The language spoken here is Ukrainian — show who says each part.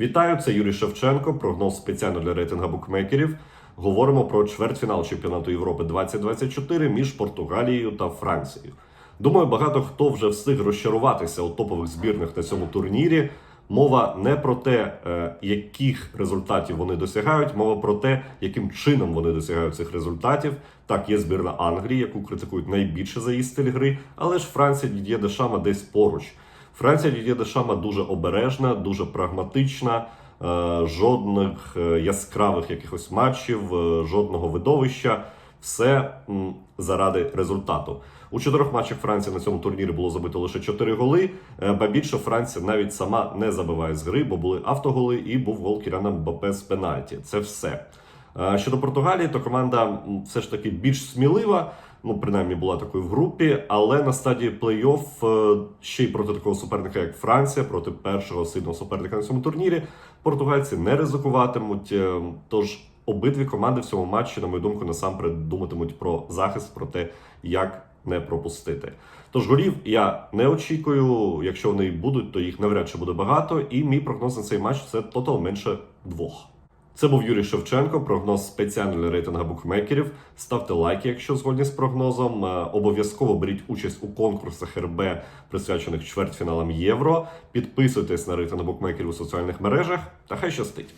Speaker 1: Вітаю, це Юрій Шевченко. Прогноз спеціально для рейтинга букмекерів. Говоримо про чвертьфінал чемпіонату Європи 2024 між Португалією та Францією. Думаю, багато хто вже встиг розчаруватися у топових збірних на цьому турнірі. Мова не про те, е, яких результатів вони досягають, мова про те, яким чином вони досягають цих результатів. Так, є збірна Англії, яку критикують найбільше за її стиль гри, але ж Франція Дід'є Дешама десь поруч. Франція Дід'є Дешама дуже обережна, дуже прагматична, е, жодних е, яскравих якихось матчів, е, жодного видовища. Все заради результату. У чотирьох матчах Франції на цьому турнірі було забито лише 4 голи. Ба більше Франція навіть сама не забиває з гри, бо були автоголи і був гол Кірана Мбапе з пенальті. Це все. Е, Щодо Португалії, то команда все ж таки більш смілива. Ну, принаймні була такою в групі, але на стадії плей-офф е, ще й проти такого суперника, як Франція, проти першого сильного суперника на цьому турнірі, португальці не ризикуватимуть. Е, Тож обидві команди в цьому матчі, на мою думку, насамперед думатимуть про захист, про те, як не пропустити. Тож голів я не очікую. Якщо вони будуть, то їх навряд чи буде багато. І мій прогноз на цей матч це тотал менше двох. Це був Юрій Шевченко. Прогноз спеціально для рейтинга букмекерів. Ставте лайки, якщо згодні з прогнозом. Е, Обов'язково беріть участь у конкурсах РБ, присвячених чвертьфіналам євро. Підписуйтесь на рейтинг букмекерів у соціальних мережах. Та хай щастить!